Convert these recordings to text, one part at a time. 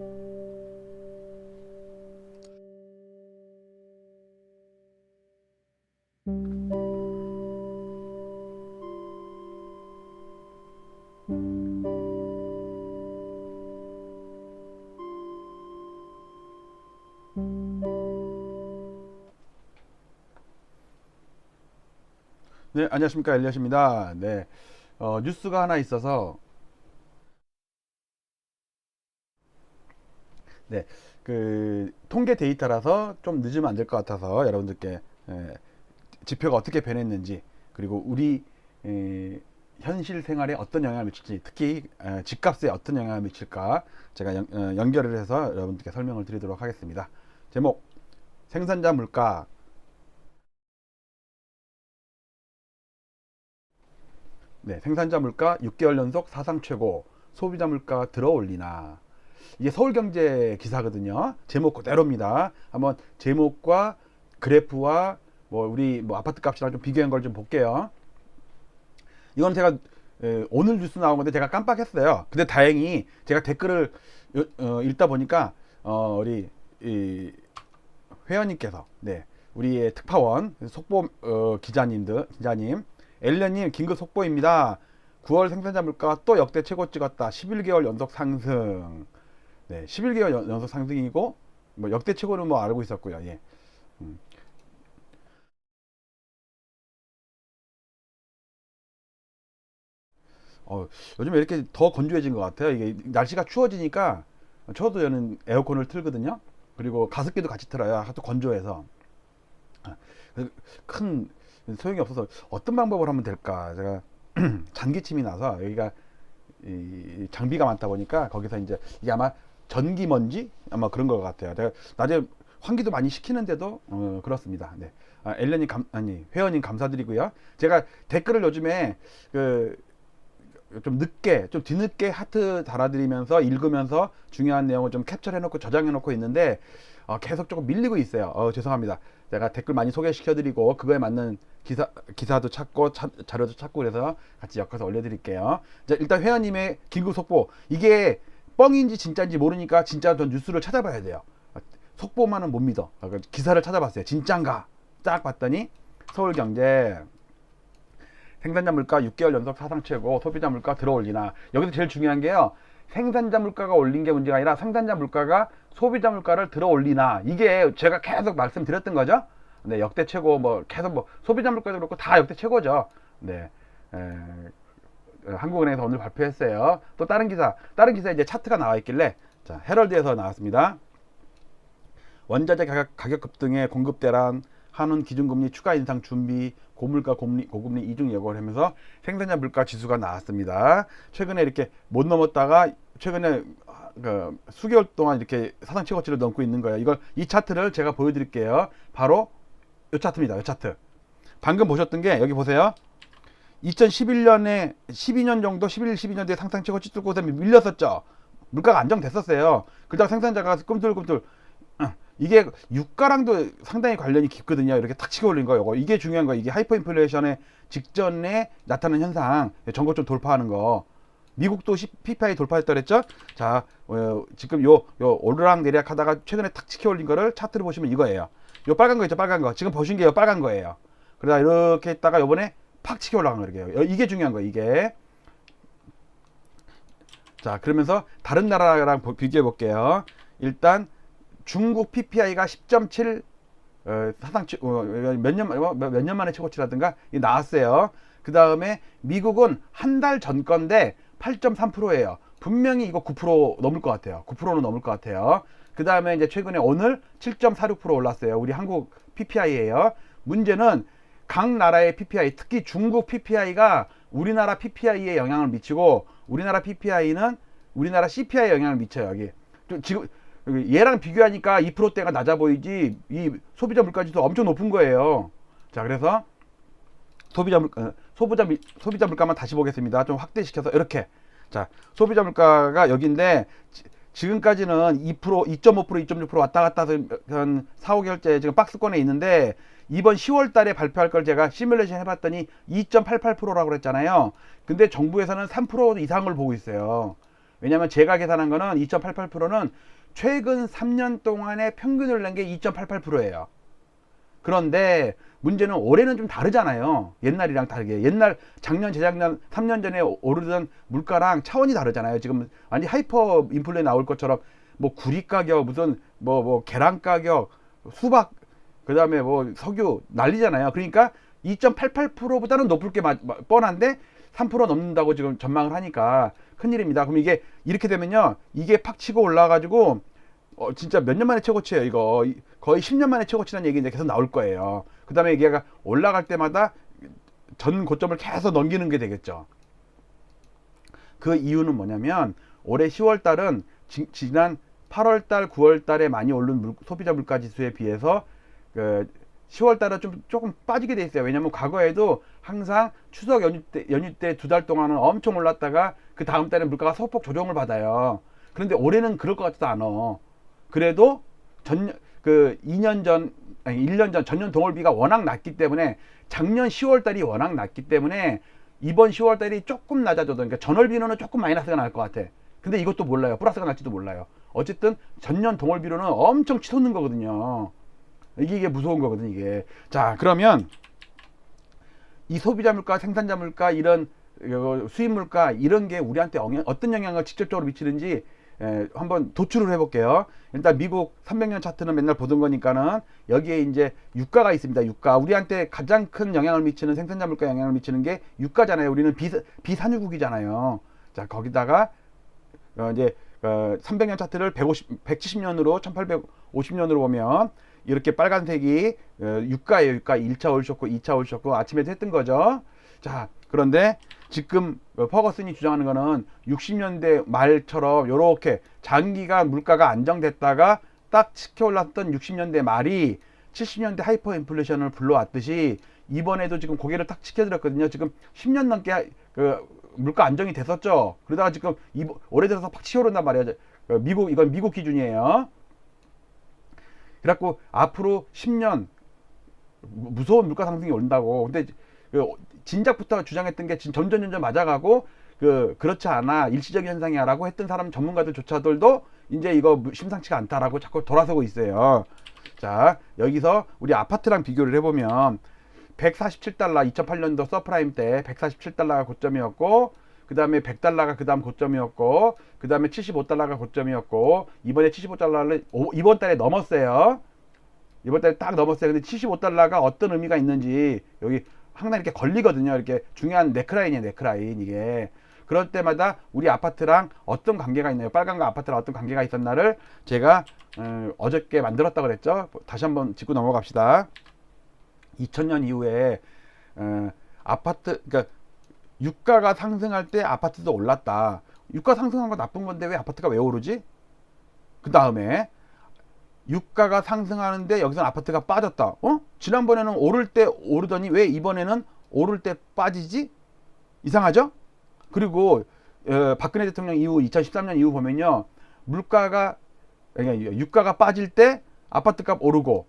네, 안녕하십니까 엘리엇입니다. 네, 어, 뉴스가 하나 있어서 네, 그 통계 데이터라서 좀 늦으면 안 될 것 같아서 여러분들께 에, 지표가 어떻게 변했는지 그리고 우리 에, 현실 생활에 어떤 영향을 미칠지 특히 에, 집값에 어떤 영향을 미칠까 제가 연, 어, 연결을 해서 여러분들께 설명을 드리도록 하겠습니다. 제목 생산자 물가 네, 생산자 물가 6개월 연속 사상 최고, 소비자 물가 들어올리나. 이게 서울경제 기사거든요. 제목 그대로입니다. 한번 제목과 그래프와 뭐 우리 뭐 아파트 값이랑 좀 비교한 걸 좀 볼게요. 이건 제가 에, 오늘 뉴스 나온 건데 제가 깜빡했어요. 근데 다행히 제가 댓글을 요- 어, 읽다 보니까 어, 우리 이 회원님께서 네 우리의 특파원 속보 어, 기자님들 기자님 엘련님 긴급 속보입니다. 9월 생산자 물가가 또 역대 최고 찍었다. 11개월 연속 상승. 네, 11개월 연, 연속 상승이고 뭐 역대 최고는 뭐 알고 있었고요. 예. 음. 어, 요즘 에 이렇게 더 건조해진 것 같아요. 이게 날씨가 추워지니까 저도 저는 에어컨을 틀거든요. 그리고 가습기도 같이 틀어요. 하도 건조해서. 아, 그큰 소용이 없어서 어떤 방법을 하면 될까? 제가 잔기침이 나서 여기가 이 장비가 많다 보니까 거기서 이제 이게 아마 전기 먼지 아마 그런 것 같아요. 제가 낮에 환기도 많이 시키는데도 어, 그렇습니다. 네. 아, 엘렌님 감 아니 회원님 감사드리고요. 제가 댓글을 요즘에 그 좀 늦게 좀 뒤늦게 하트 달아드리면서 읽으면서 중요한 내용을 좀 캡처해 놓고 저장해 놓고 있는데 어, 계속 조금 밀리고 있어요. 어, 죄송합니다. 제가 댓글 많이 소개시켜 드리고 그거에 맞는 기사 기사도 찾고 자, 자료도 찾고 그래서 같이 엮어서 올려드릴게요. 자, 일단 회원님의 긴급 속보 이게 뻥인지 진짜인지 모르니까 진짜 전 뉴스를 찾아봐야 돼요. 속보만은 못 믿어. 아, 그 기사를 찾아봤어요. 진짠가? 딱 봤더니 서울경제 생산자 물가 6개월 연속 사상 최고, 소비자 물가 들어올리나. 여기서 제일 중요한 게요. 생산자 물가가 올린 게 문제가 아니라 생산자 물가가 소비자 물가를 들어올리나. 이게 제가 계속 말씀드렸던 거죠. 네, 역대 최고 뭐 계속 뭐 소비자 물가도 그렇고 다 역대 최고죠. 네. 에, 한국은행에서 오늘 발표했어요. 또 다른 기사, 다른 기사에 이제 차트가 나와 있길래 자, 헤럴드에서 나왔습니다. 원자재 가격, 가격 급등의 공급 대란, 한운 기준금리 추가 인상 준비, 고물가 고금리, 고금리 이중 예고를 하면서 생산자 물가 지수가 나왔습니다. 최근에 이렇게 못 넘었다가 최근에 그 수개월 동안 이렇게 사상 최고치를 넘고 있는 거예요. 이걸 이 차트를 제가 보여드릴게요. 바로 이 차트입니다. 이 차트. 방금 보셨던 게 여기 보세요. 2011년에 12년 정도 11, 12년도에 상상 최고치 뚫고서 밀렸었죠. 물가가 안정됐었어요. 그러다가 생산자가 꿈틀꿈틀 어, 이게 유가랑도 상당히 관련이 깊거든요. 이렇게 탁 치고 올린 거 요거 이게 중요한 거. 이게 하이퍼 인플레이션의 직전에 나타나는 현상. 전고 좀 돌파하는 거. 미국도 PPI 돌파했다 그랬죠? 자, 어, 지금 요, 요 오르락 내리락 하다가 최근에 탁 치켜 올린 거를 차트를 보시면 이거예요. 요 빨간 거 있죠? 빨간 거. 지금 보신 게 요 빨간 거예요. 그러다 이렇게 했다가 요번에 팍 치켜 올라간 거 이렇게요. 이게 중요한 거 이게. 자, 그러면서 다른 나라랑 보- 비교해 볼게요. 일단 중국 PPI가 10.7 어, 사상 최- 어, 몇년 몇 년 만에 최고치라든가 이 나왔어요. 그 다음에 미국은 한 달 전 건데 8.3%예요. 분명히 이거 9% 넘을 것 같아요. 9%는 넘을 것 같아요. 그 다음에 이제 최근에 오늘 7.46% 올랐어요. 우리 한국 PPI예요. 문제는 각 나라의 PPI, 특히 중국 PPI가 우리나라 PPI에 영향을 미치고 우리나라 PPI는 우리나라 CPI에 영향을 미쳐요. 여기 좀 지금 얘랑 비교하니까 2%대가 낮아 보이지 이 소비자 물가지수 엄청 높은 거예요. 자, 그래서 소비자 물 어, 소비자 미- 소비자 물가만 다시 보겠습니다. 좀 확대시켜서 이렇게 자 소비자 물가가 여기인데 지- 지금까지는 2% 2.5% 2.6% 왔다 갔다 한 4, 5개월째 지금 박스권에 있는데 이번 10월 달에 발표할 걸 제가 시뮬레이션 해봤더니 2.88%라고 그랬잖아요. 근데 정부에서는 3% 이상을 보고 있어요. 왜냐하면 제가 계산한 거는 2.88%는 최근 3년 동안의 평균을 낸 게 2.88%예요. 그런데 문제는 올해는 좀 다르잖아요. 옛날이랑 다르게. 옛날 작년 재작년 3년 전에 오르던 물가랑 차원이 다르잖아요. 지금 완전 하이퍼 인플레 나올 것처럼 뭐 구리 가격 무슨 뭐 뭐 계란 가격 수박 그 다음에 뭐 석유 난리잖아요. 그러니까 2.88%보다는 높을 게 마- 마- 뻔한데 3% 넘는다고 지금 전망을 하니까 큰일입니다. 그럼 이게 이렇게 되면요. 이게 팍 치고 올라가지고 어, 진짜 몇 년 만에 최고치예요, 이거. 이- 거의 10년 만에 최고치라는 얘기 이제 계속 나올 거예요. 그 다음에 얘가 올라갈 때마다 전 고점을 계속 넘기는 게 되겠죠. 그 이유는 뭐냐면 올해 10월 달은 지, 난 8월 달, 9월 달에 많이 오른 물- 소비자 물가 지수에 비해서 그 10월 달은 좀 조금 빠지게 돼 있어요. 왜냐면 과거에도 항상 추석 연휴 때 연휴 때 두 달 동안은 엄청 올랐다가 그 다음 달에 물가가 소폭 조정을 받아요. 그런데 올해는 그럴 것 같지도 않아. 그래도 전 그 2년 전 아니 1년 전 전년 동월비가 워낙 낮기 때문에 작년 10월 달이 워낙 낮기 때문에 이번 10월 달이 조금 낮아져도 그러니까 전월비로는 조금 마이너스가 날 것 같아. 근데 이것도 몰라요. 플러스가 날지도 몰라요. 어쨌든 전년 동월비로는 엄청 치솟는 거거든요. 이게, 이게 무서운 거거든 이게. 자 그러면 이 소비자 물가, 생산자 물가 이런 어, 수입 물가 이런 게 우리한테 어떤 영향을 직접적으로 미치는지 에, 한번 도출을 해볼게요. 일단 미국 300년 차트는 맨날 보던 거니까는 여기에 이제 유가가 있습니다. 유가 우리한테 가장 큰 영향을 미치는 생산자 물가 영향을 미치는 게 유가잖아요. 우리는 비, 비산유국이잖아요. 자 거기다가 어, 이제 어, 300년 차트를 150, 170년으로 1850년으로 보면 이렇게 빨간색이 어, 유가예요. 유가 1차 올쇼크, 2차 올쇼크 아침에도 했던 거죠. 자, 그런데 지금 어, 퍼거슨이 주장하는 거는 60년대 말처럼 이렇게 장기간 물가가 안정됐다가 딱 치켜 올랐던 60년대 말이 70년대 하이퍼 인플레이션을 불러왔듯이 이번에도 지금 고개를 딱 치켜드렸거든요. 지금 10년 넘게 하- 그 물가 안정이 됐었죠. 그러다가 지금 올해 들어서 팍 치오른단 말이에요. 어, 미국 이건 미국 기준이에요. 그래갖고 앞으로 10년 무- 무서운 물가 상승이 온다고. 근데 그 진작부터 주장했던 게 점점 맞아가고 그 그렇지 않아 일시적인 현상이야라고 했던 사람 전문가들조차들도 이제 이거 무- 심상치가 않다라고 자꾸 돌아서고 있어요. 자 여기서 우리 아파트랑 비교를 해보면 147달러 2008년도 서프라임 때 147달러가 고점이었고 그 다음에 100달러가 그 다음 고점이었고 그 다음에 75달러가 고점이었고 이번에 75달러를 이번 달에 넘었어요. 이번 달에 딱 넘었어요. 근데 75달러가 어떤 의미가 있는지 여기 항상 이렇게 걸리거든요. 이렇게 중요한 네크라인이에요. 네크라인 이게. 그럴 때마다 우리 아파트랑 어떤 관계가 있나요? 빨간과 아파트랑 어떤 관계가 있었나를 제가 어, 어저께 만들었다고 그랬죠. 다시 한번 짚고 넘어갑시다. 2000년 이후에 어, 아파트 그러니까 유가가 상승할 때 아파트도 올랐다. 유가 상승한 거 나쁜 건데 왜 아파트가 왜 오르지? 그 다음에 유가가 상승하는데 여기서 아파트가 빠졌다. 어? 지난번에는 오를 때 오르더니 왜 이번에는 오를 때 빠지지? 이상하죠? 그리고 어, 박근혜 대통령 이후 2013년 이후 보면요. 물가가 그러니까 유가가 빠질 때 아파트값 오르고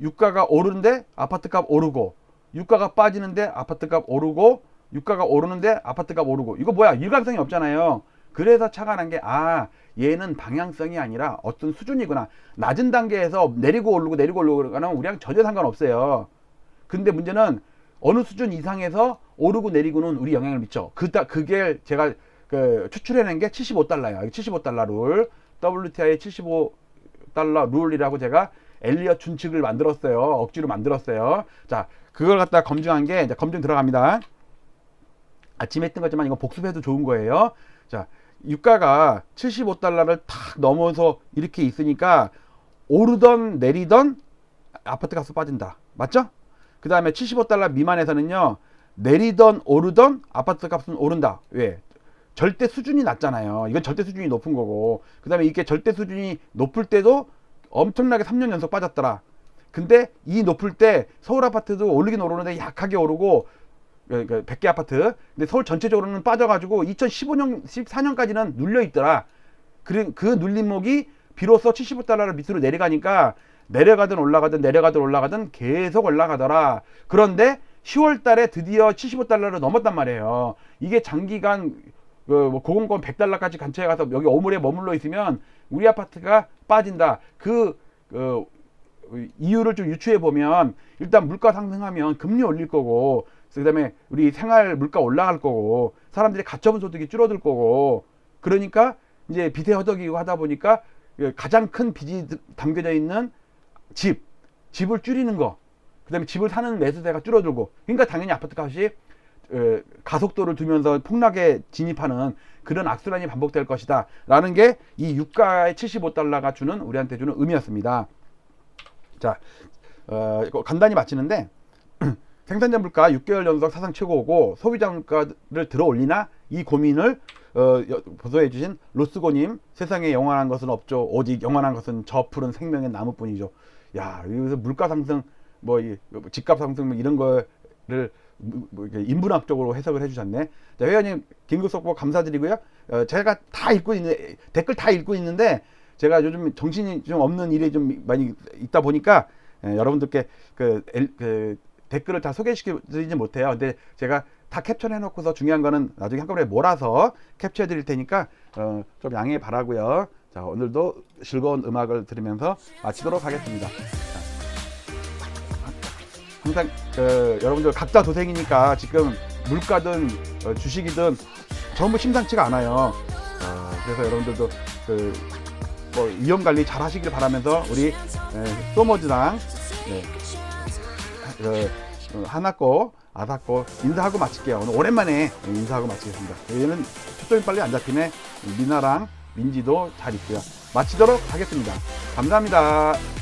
유가가 오르는데 아파트값 오르고 유가가 빠지는데 아파트값 오르고 유가가 오르는데 아파트값 오르고 이거 뭐야 일관성이 없잖아요. 그래서 차가 난 게 아 얘는 방향성이 아니라 어떤 수준이구나 낮은 단계에서 내리고 오르고 내리고 오르고 그러는 우리랑 전혀 상관없어요. 근데 문제는 어느 수준 이상에서 오르고 내리고는 우리 영향을 미쳐. 그다 그게 제가 그 추출해낸 게 75달러야. 75달러 룰. WTI 75달러 룰이라고 제가 엘리엇 준칙을 만들었어요. 억지로 만들었어요. 자, 그걸 갖다 검증한 게 이제 검증 들어갑니다. 아침에 했던 거지만 이거 복습해도 좋은 거예요. 자, 유가가 75달러를 탁 넘어서 이렇게 있으니까 오르던 내리던 아파트 값이 빠진다. 맞죠? 그 다음에 75달러 미만에서는요, 내리던 오르던 아파트 값은 오른다. 왜? 절대 수준이 낮잖아요. 이건 절대 수준이 높은 거고. 그 다음에 이게 절대 수준이 높을 때도 엄청나게 3년 연속 빠졌더라. 근데 이 높을 때 서울 아파트도 오르긴 오르는데 약하게 오르고 그러니까 100개 아파트. 근데 서울 전체적으로는 빠져가지고 2015년, 14년까지는 눌려 있더라. 그, 그 눌림목이 비로소 75달러를 밑으로 내려가니까 내려가든 올라가든 내려가든 올라가든 계속 올라가더라. 그런데 10월 달에 드디어 75달러를 넘었단 말이에요. 이게 장기간 그뭐 고공권 100달러까지 간처해 가서 여기 오물에 머물러 있으면 우리 아파트가 빠진다. 그, 그 이유를 좀 유추해 보면 일단 물가 상승하면 금리 올릴 거고 그다음에 우리 생활 물가 올라갈 거고 사람들이 가처분 소득이 줄어들 거고 그러니까 이제 빚에 허덕이고 하다 보니까 그 가장 큰 빚이 담겨져 있는 집 집을 줄이는 거 그다음에 집을 사는 매수세가 줄어들고 그러니까 당연히 아파트 값이 어, 가속도를 두면서 폭락에 진입하는 그런 악순환이 반복될 것이다 라는 게 이 유가의 75달러가 주는 우리한테 주는 의미였습니다. 자 어, 간단히 마치는데 생산자 물가 6개월 연속 사상 최고고 소비자 물가를 들어 올리나? 이 고민을 어, 여- 보도해 주신 로스고님 세상에 영원한 것은 없죠. 오직 영원한 것은 저 푸른 생명의 나무뿐이죠. 야 여기서 물가 상승 뭐 이, 집값 상승 뭐 이런 거를 뭐, 뭐 인문학적으로 해석을 해주셨네. 자 회원님 긴급 속보 감사드리고요. 어, 제가 다 읽고 있는 댓글 다 읽고 있는데 제가 요즘 정신이 좀 없는 일이 좀 많이 있다 보니까 예, 여러분들께 그, 엘- 그 댓글을 다 소개시켜드리지 못해요. 근데 제가 다 캡처해 놓고서 중요한 거는 나중에 한꺼번에 몰아서 캡처해 드릴 테니까 어, 좀 양해 바라고요. 자 오늘도 즐거운 음악을 들으면서 마치도록 하겠습니다. 자, 항상 그, 여러분들 각자 도생이니까 지금 물가든 어, 주식이든 전부 심상치가 않아요. 어, 그래서 여러분들도 그, 뭐 위험 관리 잘 하시길 바라면서 우리 에, 소머즈랑 네, 그, 어, 하나코 아사코 인사하고 마칠게요. 오늘 오랜만에 인사하고 마치겠습니다. 여기는 초점이 빨리 안 잡히네. 미나랑 민지도 잘 있고요. 마치도록 하겠습니다. 감사합니다.